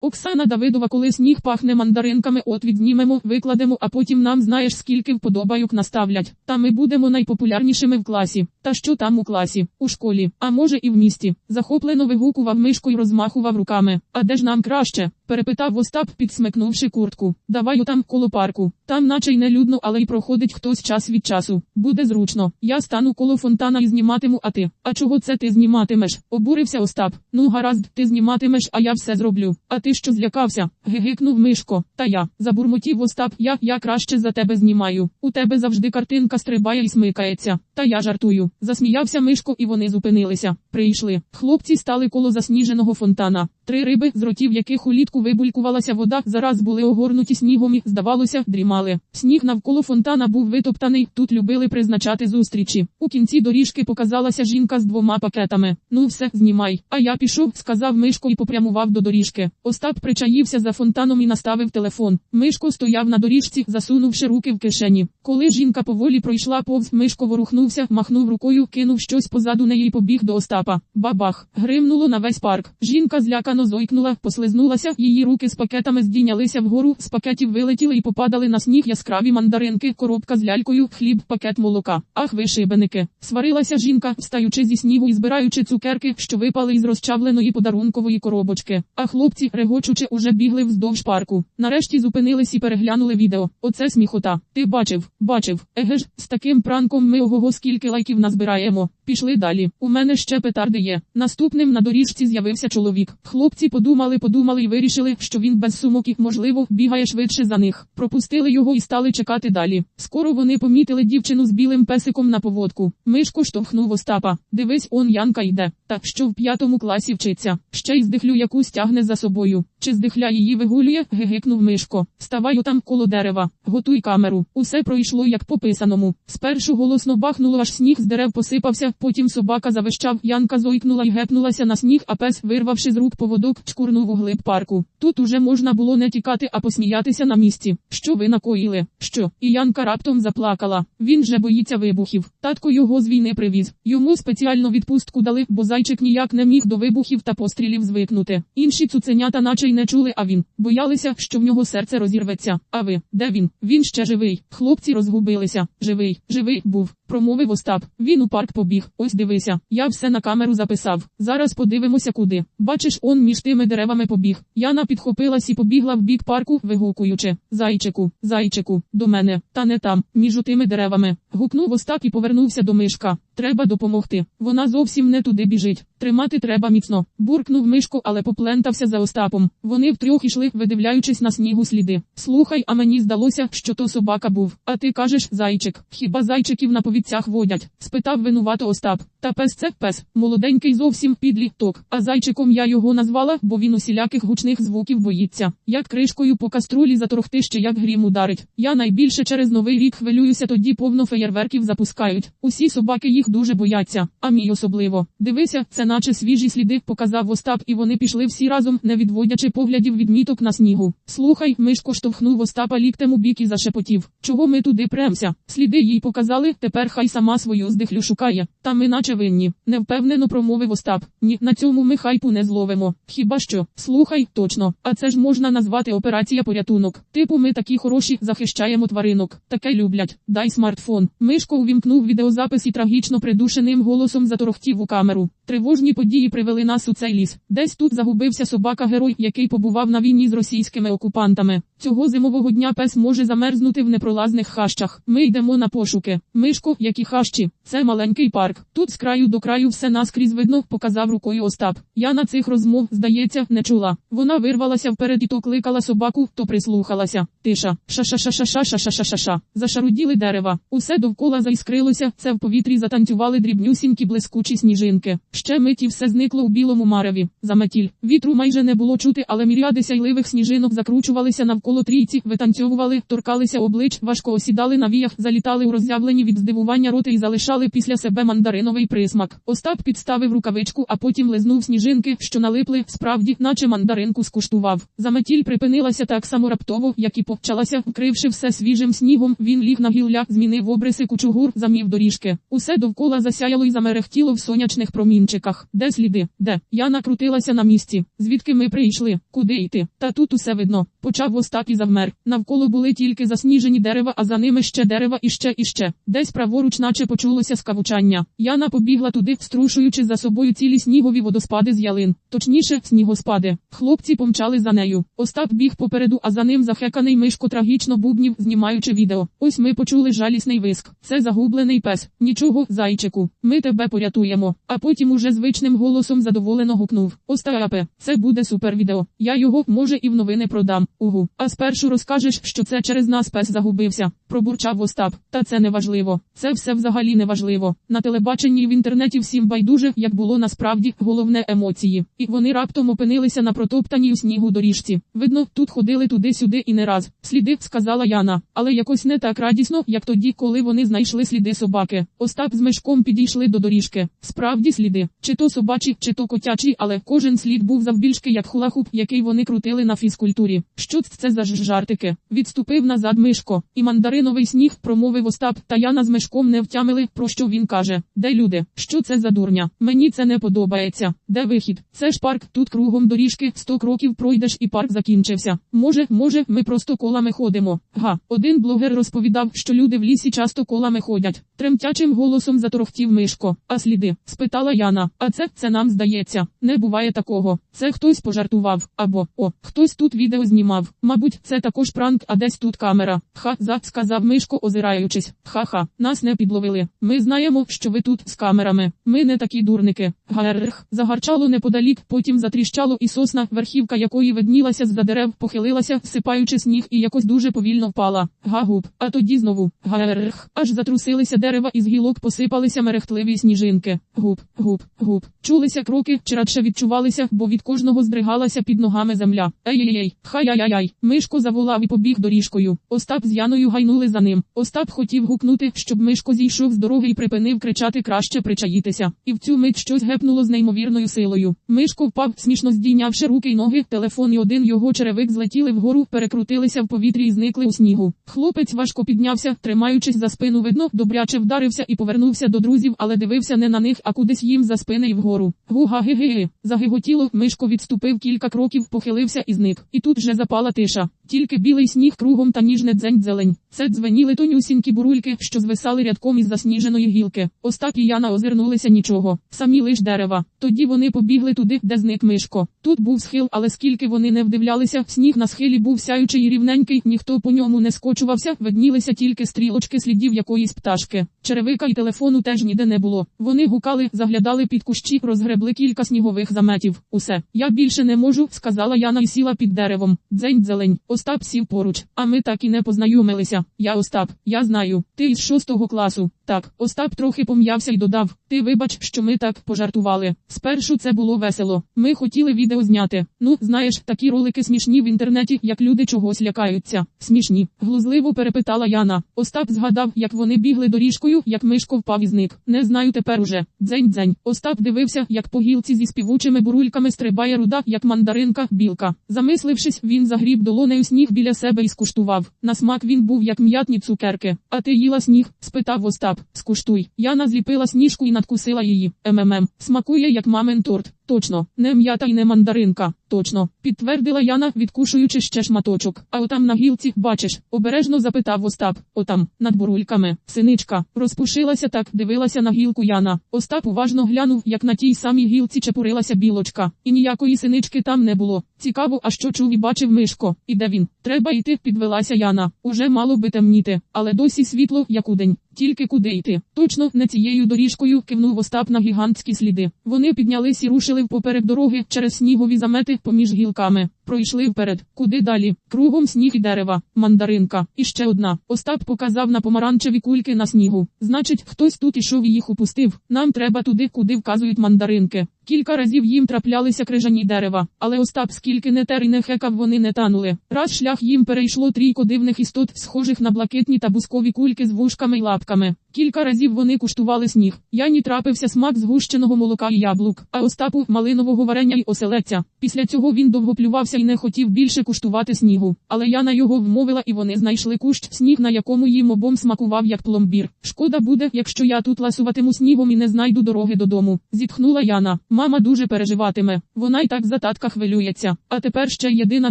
Оксана Давидова, коли сніг пахне мандаринками, от віднімемо, викладемо, а потім нам знаєш скільки вподобайок наставлять. Та ми будемо найпопулярнішими в класі. Та що там у класі, у школі, а може і в місті. Захоплено вигукував мишку й розмахував руками. А де ж нам краще? Перепитав Остап, підсмикнувши куртку. Давай там коло парку. Там наче й не людно, але й проходить хтось час від часу. Буде зручно. Я стану коло фонтана і зніматиму, а ти. А чого це ти зніматимеш? Обурився Остап. Ну гаразд, ти зніматимеш, а я все зроблю. А ти що злякався? Гигикнув Мишко. Та я. Забурмотів Остап, я, я краще за тебе знімаю. У тебе завжди картинка стрибає і смикається. Та я жартую. Засміявся Мишко і вони зупинилися. Прийшли. Хлопці стали коло засніженого фонтана. Три риби, з ротів яких улітку вибулькувалася вода, зараз були огорнуті снігом і, здавалося, дрімали. Сніг навколо фонтана був витоптаний, тут любили призначати зустрічі. У кінці доріжки показалася жінка з двома пакетами. Ну все, знімай. А я пішов, сказав Мишко і попрямував до доріжки. Остап причаївся за фонтаном і наставив телефон. Мишко стояв на доріжці, засунувши руки в кишені. Коли жінка поволі пройшла повз, Мишко ворухнувся, махнув рукою, кинув щось позаду неї і побіг до Остапа. Бабах! Гримнуло на весь парк. Жінка злякано зойкнула, послизнулася, її руки з пакетами здійнялися вгору, з пакетів вилетіли і попадали на сніг яскраві мандаринки, коробка з лялькою, хліб, пакет молока. Ах ви шибеники! Сварилася жінка, встаючи зі снігу і збираючи цукерки, що випали із розчавленої подарункової коробочки. А хлопці, регочучи, уже бігли вздовж парку. Нарешті зупинились і переглянули відео. Оце сміхота. Ти бачив, бачив. Еге ж, з таким пранком ми ого скільки лайків назбираємо. Пішли далі. У мене ще петарди є. Наступним на доріжці з'явився чоловік. Хлопці подумали, подумали і вирішили, що він без сумок і, можливо, бігає швидше за них. Пропустили його і стали чекати далі. Скоро вони помітили дівчину з білим песиком на поводку. Мишко штовхнув Остапа. Дивись, он Янка йде. Та що в п'ятому класі вчиться. Ще й здихлю якусь тягне за собою. Чи здихля її вигулює? гигикнув Мишко. Ставаю там коло дерева. Готуй камеру. Усе пройшло як по писаному. Спершу голосно бахнуло, аж сніг з дерев посипався, потім собака завищав, Янка зойкнула і гепнулася на сніг, а пес, вирвавши з рук поводок, чкурнув у глиб парку. Тут уже можна було не тікати, а посміятися на місці. Що ви накоїли? Що? І Янка раптом заплакала. Він же боїться вибухів. Татко його з війни привіз. Йому спеціально відпустку дали, бо зайчик ніяк не міг до вибухів та пострілів звикнути. Інші цуценята наче й не чули, а він боялися, що в нього серце розірветься. А ви, де він? Він ще живий. Хлопці розгубилися. Живий, живий був. Промовив Остап. Він у парк побіг. Ось дивися. Я все на камеру записав. Зараз подивимося куди. Бачиш, он між тими деревами побіг. Яна підхопилась і побігла в бік парку, вигукуючи Зайчику, зайчику, до мене, та не там, між тими деревами. Гукнув Остап і повернувся до мишка. Треба допомогти. Вона зовсім не туди біжить. Тримати треба міцно. Буркнув мишку, але поплентався за Остапом. Вони втрьох ішли, видивляючись на снігу сліди. Слухай, а мені здалося, що то собака був. А ти кажеш, зайчик. Хіба зайчиків на повідцях водять? спитав винувато Остап. Та пес це пес, молоденький зовсім підліток. А зайчиком я його назвала, бо він усіляких гучних звуків боїться. Як кришкою по каструлі заторохти ще як грім ударить. Я найбільше через новий рік хвилююся, тоді повно феєрверків запускають. Усі собаки їх дуже бояться, а мій особливо. Дивися, це наче свіжі сліди, показав Остап, і вони пішли всі разом, не відводячи поглядів від міток на снігу. Слухай, мишко штовхнув Остапа ліктем у бік і зашепотів. Чого ми туди премся? Сліди їй показали, тепер хай сама свою здихлю шукає. Та ми наче винні. Невпевнено промовив Остап. Ні, на цьому ми хайпу не зловимо. Хіба що? Слухай, точно. А це ж можна назвати операція порятунок. Типу, ми такі хороші, захищаємо тваринок. Таке люблять. Дай смартфон. Мишко увімкнув відеозапис і трагічно придушеним голосом заторохтів у камеру. Тривожні події привели нас у цей ліс. Десь тут загубився собака-герой, який побував на війні з російськими окупантами. Цього зимового дня пес може замерзнути в непролазних хащах. Ми йдемо на пошуки. Мишко, які хащі, це маленький парк. Тут з краю до краю все наскрізь видно, показав рукою Остап. Я на цих розмов, здається, не чула. Вона вирвалася вперед і то кликала собаку, то прислухалася. Тиша. Ша-ша-ша-ша-ша-ша-ша-ша-ша. Зашаруділи дерева. Усе довкола заіскрилося, це в повітрі затанцювали дрібнюсінькі блискучі сніжинки. Ще миті все зникло у білому мареві. Заметіль. Вітру майже не було чути, але міряди сяйливих сніжинок закручувалися навколо трійці, витанцьовували, торкалися облич, важко осідали на віях, залітали у роззявлені від здивування роти і залишали після себе мандариновий присмак. Остап підставив рукавичку, а потім лизнув сніжинки, що налипли, справді, наче мандаринку скуштував. Заметіль припинилася так само раптово, як і почалася, вкривши все свіжим снігом. Він ліг на гілля, змінив обриси кучугур, замів доріжки. Усе довкола засяяло й замерехтіло в сонячних промінцях. Кінчиках. Де сліди? Де? Я накрутилася на місці. Звідки ми прийшли? Куди йти? Та тут усе видно. Почав Остап і завмер. Навколо були тільки засніжені дерева, а за ними ще дерева і ще і ще. Десь праворуч, наче почулося скавучання. Яна побігла туди, струшуючи за собою цілі снігові водоспади з ялин. Точніше, снігоспади. Хлопці помчали за нею. Остап біг попереду, а за ним захеканий мишко трагічно бубнів, знімаючи відео. Ось ми почули жалісний виск. Це загублений пес. Нічого, зайчику. Ми тебе порятуємо. А потім уже звичним голосом задоволено гукнув. Остапе, це буде супер відео. Я його, може, і в новини продам. Угу. А спершу розкажеш, що це через нас пес загубився. Пробурчав Остап. Та це не важливо. Це все взагалі не важливо. На телебаченні і в інтернеті всім байдуже, як було насправді, головне емоції. І вони раптом опинилися на протоптаній у снігу доріжці. Видно, тут ходили туди-сюди і не раз. Сліди, сказала Яна, але якось не так радісно, як тоді, коли вони знайшли сліди собаки. Остап з мешком підійшли до доріжки. Справді сліди, чи то собачі, чи то котячі, але кожен слід був завбільшки як хулахуп, який вони крутили на фізкультурі. Що це за жартики? Відступив назад мишко, і мандариновий сніг промовив Остап, та Яна з мешком не втямили, про що він каже. Де люди? Що це за дурня? Мені це не подобається. Де вихід? Це ж парк, тут кругом доріжки, сто кроків пройдеш і парк закінчився. Може, може, ми просто колами ходимо. Га, один блогер розповідав, що люди в лісі часто колами ходять. Тремтячим голосом заторохтів мишко. А сліди? спитала Яна. А це, це нам здається. Не буває такого. Це хтось пожартував. Або, о, хтось тут відео знімав. Мабуть, це також пранк, а десь тут камера. Ха, за, сказав мишко, озираючись. Ха-ха, нас не підловили. Ми знаємо, що ви тут з камерами. Ми не такі дурники. Гаррх, загарчало неподалік, потім затріщало і сосна, верхівка якої виднілася з-за дерев, похилилася, сипаючи сніг і якось дуже повільно впала. Гагуб. А тоді знову. Гаррх, аж затрусилися дерева і з гілок посипалися мерехтливі сніжинки. Губ, губ, губ. Чулися кроки, чи радше відчувалися, бо від кожного здригалася під ногами земля. Ей-ей-ей, хай-яй-яй. Мишко заволав і побіг доріжкою. Остап з Яною гайнули за ним. Остап хотів гукнути, щоб мишко зійшов з дороги і припинив кричати краще причаїтися. І в цю мить щось гепнуло з неймовірною силою. Мишко впав, смішно здійнявши руки й ноги, телефон і один його черевик злетіли вгору, перекрутилися в повітрі і зникли у снігу. Хлопець важко піднявся, тримаючись за спину, видно, добряче вдарився і повернувся до друзів, але дивився не на них, а кудись їм за спини і вгору. Гуга ги Загиготіло, мишко відступив кілька кроків, похилився і зник. І тут вже запала тиша. Тільки білий сніг кругом та ніжне дзень зелень. Це дзвеніли тонюсінькі бурульки, що звисали рядком із засніженої гілки. Остап і Яна озирнулися нічого, самі лиш дерева. Тоді вони побігли туди, де зник мишко. Тут був схил, але скільки вони не вдивлялися, сніг на схилі був сяючий і рівненький, ніхто по ньому не скочувався, виднілися тільки стрілочки слідів якоїсь пташки. Черевика і телефону теж ніде не було. Вони гукали, заглядали під кущі, розгребли кілька снігових заметів. Усе. Я більше не можу, сказала Яна і сіла під деревом. Дзень зелень. Остап сів поруч. А ми так і не познайомилися. Я Остап, я знаю. Ти із шостого класу. Так, Остап трохи пом'явся й додав. Ти вибач, що ми так пожартували. Спершу це було весело. Ми хотіли відео зняти. Ну, знаєш, такі ролики смішні в інтернеті, як люди чогось лякаються. Смішні. Глузливо перепитала Яна. Остап згадав, як вони бігли доріжкою, як мишко впав і зник. Не знаю тепер уже. Дзень дзень. Остап дивився, як по гілці зі співучими бурульками стрибає руда, як мандаринка, білка. Замислившись, він загріб долонею сніг біля себе і скуштував. На смак він був як м'ятні цукерки. А ти їла сніг? спитав Остап. Скуштуй. Яна зліпила сніжку і надкусила її. МММ. Смакує як мамин торт. Точно, не м'ята й не мандаринка. Точно, підтвердила Яна, відкушуючи ще шматочок. А отам на гілці, бачиш, обережно запитав Остап. Отам, над бурульками, синичка, розпушилася так, дивилася на гілку Яна. Остап уважно глянув, як на тій самій гілці чепурилася білочка. І ніякої синички там не було. Цікаво, а що чув і бачив мишко. І де він? Треба йти, підвелася Яна. Уже мало би темніти, але досі світло, як удень. Тільки куди йти? Точно не цією доріжкою кивнув Остап на гігантські сліди. Вони піднялись і рушили впоперек дороги через снігові замети поміж гілками. Пройшли вперед. Куди далі? Кругом сніг і дерева, мандаринка. І ще одна. Остап показав на помаранчеві кульки на снігу. Значить, хтось тут ішов і їх упустив. Нам треба туди, куди вказують мандаринки. Кілька разів їм траплялися крижані дерева, але Остап скільки не тер і не хекав, вони не танули. Раз шлях їм перейшло трійко дивних істот, схожих на блакитні та бускові кульки з вушками й лапками. Кілька разів вони куштували сніг. Яні трапився смак згущеного молока і яблук, а Остапу малинового варення й оселедця. Після цього він довго плювався і не хотів більше куштувати снігу. Але Яна його вмовила і вони знайшли кущ сніг, на якому їм обом смакував як пломбір. Шкода буде, якщо я тут ласуватиму снігом і не знайду дороги додому. Зітхнула Яна. Мама дуже переживатиме. Вона й так за татка хвилюється. А тепер ще єдина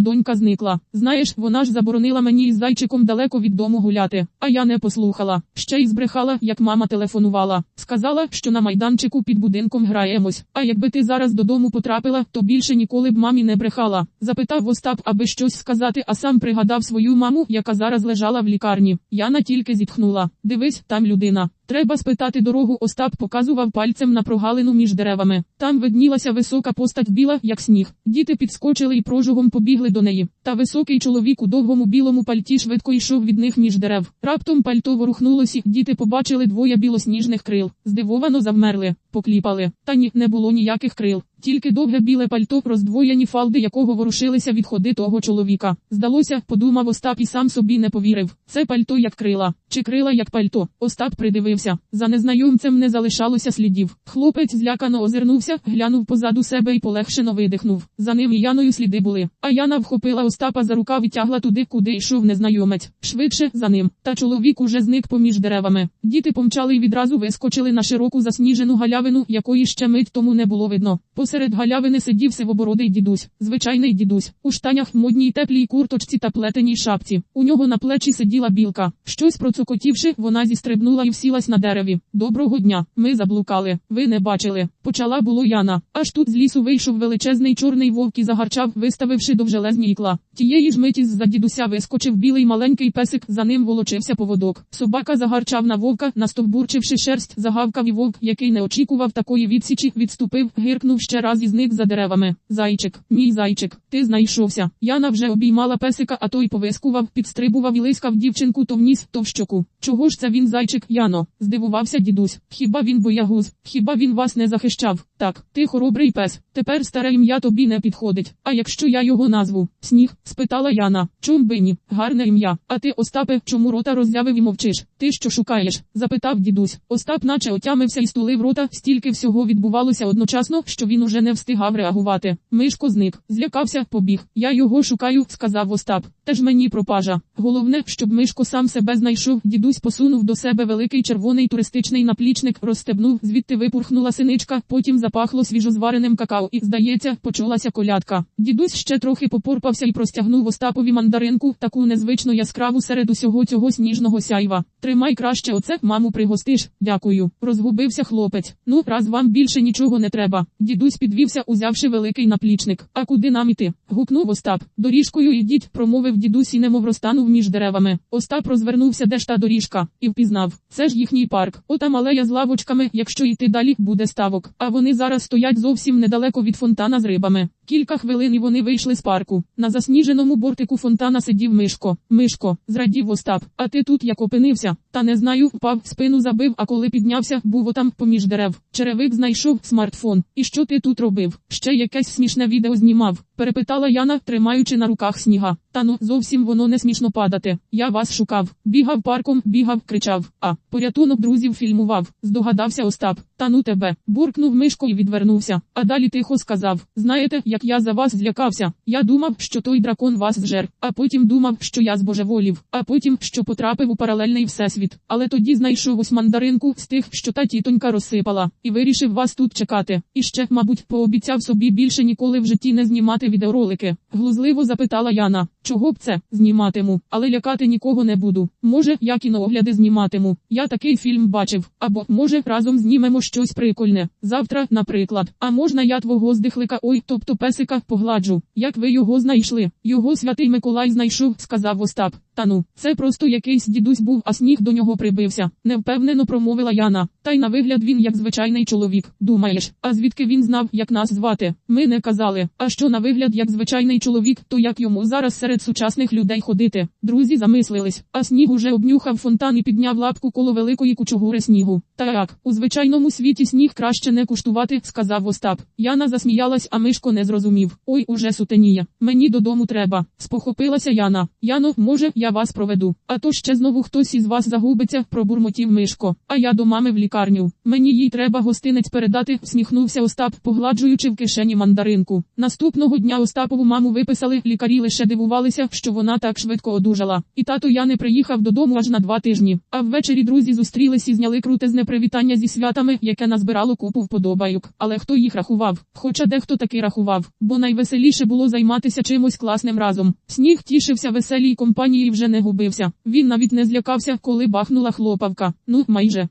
донька зникла. Знаєш, вона ж заборонила мені із зайчиком далеко від дому гуляти. А я не послухала. Ще й збрехала, як мама телефонувала. Сказала, що на майданчику під будинком граємось. А якби ти зараз додому потрапила, то більше ніколи б мамі не брехала. Запитав Остап, аби щось сказати, а сам пригадав свою маму, яка зараз лежала в лікарні. Яна тільки зітхнула. Дивись, там людина. Треба спитати дорогу. Остап показував пальцем на прогалину між деревами. Там виднілася висока постать біла, як сніг. Діти підскочили і прожугом побігли до неї. Та високий чоловік у довгому білому пальті швидко йшов від них між дерев. Раптом пальто ворухнулося, діти побачили двоє білосніжних крил. Здивовано завмерли, покліпали. Та ні, не було ніяких крил. Тільки довге біле пальто, роздвоєні фалди якого ворушилися від ходи того чоловіка. Здалося, подумав Остап і сам собі не повірив. Це пальто як крила, чи крила як пальто. Остап придивився. За незнайомцем не залишалося слідів. Хлопець злякано озирнувся, глянув позаду себе і полегшено видихнув. За ним Яною сліди були. А Яна вхопила Остапа за рукав і тягла туди, куди йшов незнайомець. Швидше за ним. Та чоловік уже зник поміж деревами. Діти помчали і відразу вискочили на широку засніжену галявину, якої ще мить тому не було видно. Посеред галявини сидів сивобородий дідусь, звичайний дідусь, у штанях, модній теплій курточці та плетеній шапці. У нього на плечі сиділа білка. Щось процокотівши, вона зістрибнула і всілась на дереві. Доброго дня, ми заблукали. Ви не бачили. Почала було Яна. Аж тут з лісу вийшов величезний чорний вовк і загарчав, виставивши довжелезні ікла. Тієї ж миті з-за дідуся вискочив білий маленький песик, за ним волочився поводок. Собака загарчав на вовка, настовбурчивши шерсть, загавкав і вовк, який не очікував такої відсічі, відступив, гиркнув ще раз і зник за деревами. Зайчик, мій зайчик, ти знайшовся. Яна вже обіймала песика, а той повискував, підстрибував і лискав дівчинку то в ніс, то в щоку. Чого ж це він зайчик, Яно? Здивувався дідусь. Хіба він боягуз? Хіба він вас не захищав? Так, ти хоробрий пес. Тепер старе ім'я тобі не підходить. А якщо я його назву? Сніг? спитала Яна. Чом би ні? Гарне ім'я. А ти, Остапе, чому рота роззявив і мовчиш? Ти що шукаєш? запитав дідусь. Остап наче отямився і стулив рота, стільки всього відбувалося одночасно, що він уже не встигав реагувати. Мишко зник, злякався, побіг. Я його шукаю, сказав Остап. Теж мені пропажа. Головне, щоб Мишко сам себе знайшов. Дідусь посунув до себе великий червоний туристичний наплічник, розстебнув, звідти випурхнула синичка, потім запахло свіжозвареним какао і, здається, почулася колядка. Дідусь ще трохи попорпався і простягнув Остапові мандаринку, таку незвично яскраву серед усього цього сніжного сяйва. Тримай краще оце, маму пригостиш. Дякую. Розгубився хлопець. Ну, раз вам більше нічого не треба. Дідусь підвівся, узявши великий наплічник. А куди нам іти? гукнув Остап. Доріжкою ідіть, промовив дідусь і немов розтанув між деревами. Остап розвернувся, де ж та доріжка, і впізнав. Це ж їхній парк. Отам алея з лавочками, якщо йти далі, буде ставок. А вони зараз стоять зовсім недалеко від фонтана з рибами. Кілька хвилин і вони вийшли з парку. На засніженому бортику фонтана сидів Мишко. Мишко, зрадів Остап. А ти тут як опинився? Та не знаю, впав, спину забив, а коли піднявся, був отам поміж дерев. Черевик знайшов смартфон. І що ти тут робив? Ще якесь смішне відео знімав. Перепитала Яна, тримаючи на руках сніга. Та ну, зовсім воно не смішно падати. Я вас шукав. Бігав парком, бігав, кричав. А порятунок друзів фільмував. Здогадався Остап. Та ну тебе. Буркнув Мишко і відвернувся. А далі тихо сказав: Знаєте, як я за вас злякався? Я думав, що той дракон вас зжер, а потім думав, що я збожеволів, а потім, що потрапив у паралельний всесвіт. Але тоді знайшов ось мандаринку з тих, що та тітонька розсипала, і вирішив вас тут чекати. І ще, мабуть, пообіцяв собі більше ніколи в житті не знімати відеоролики. Глузливо запитала Яна. Чого б це зніматиму, але лякати нікого не буду. Може, я кіноогляди зніматиму. Я такий фільм бачив. Або може разом знімемо щось прикольне. Завтра, наприклад. А можна я твого здихлика, ой, тобто песика, погладжу. Як ви його знайшли? Його святий Миколай знайшов, сказав Остап. Та ну, це просто якийсь дідусь був, а сніг до нього прибився. Невпевнено промовила Яна. Та й на вигляд він як звичайний чоловік. Думаєш, а звідки він знав, як нас звати? Ми не казали. А що на вигляд як звичайний чоловік, то як йому зараз серед сучасних людей ходити? Друзі замислились, а сніг уже обнюхав фонтан і підняв лапку коло великої кучугури снігу. Та як, у звичайному світі сніг краще не куштувати, сказав Остап. Яна засміялась, а Мишко не зрозумів. Ой, уже сутеніє. Мені додому треба. Спохопилася Яна. Яно, може, я я вас проведу. А то ще знову хтось із вас загубиться, пробурмотів Мишко. А я до мами в лікарню. Мені їй треба гостинець передати, всміхнувся Остап, погладжуючи в кишені мандаринку. Наступного дня Остапову маму виписали, лікарі лише дивувалися, що вона так швидко одужала. І тато я не приїхав додому аж на два тижні. А ввечері друзі зустрілись і зняли крутезне привітання зі святами, яке назбирало купу вподобайок. Але хто їх рахував? Хоча дехто таки рахував, бо найвеселіше було займатися чимось класним разом. Сніг тішився веселій компанії і вже не губився. Він навіть не злякався, коли бахнула хлопавка. Ну, майже.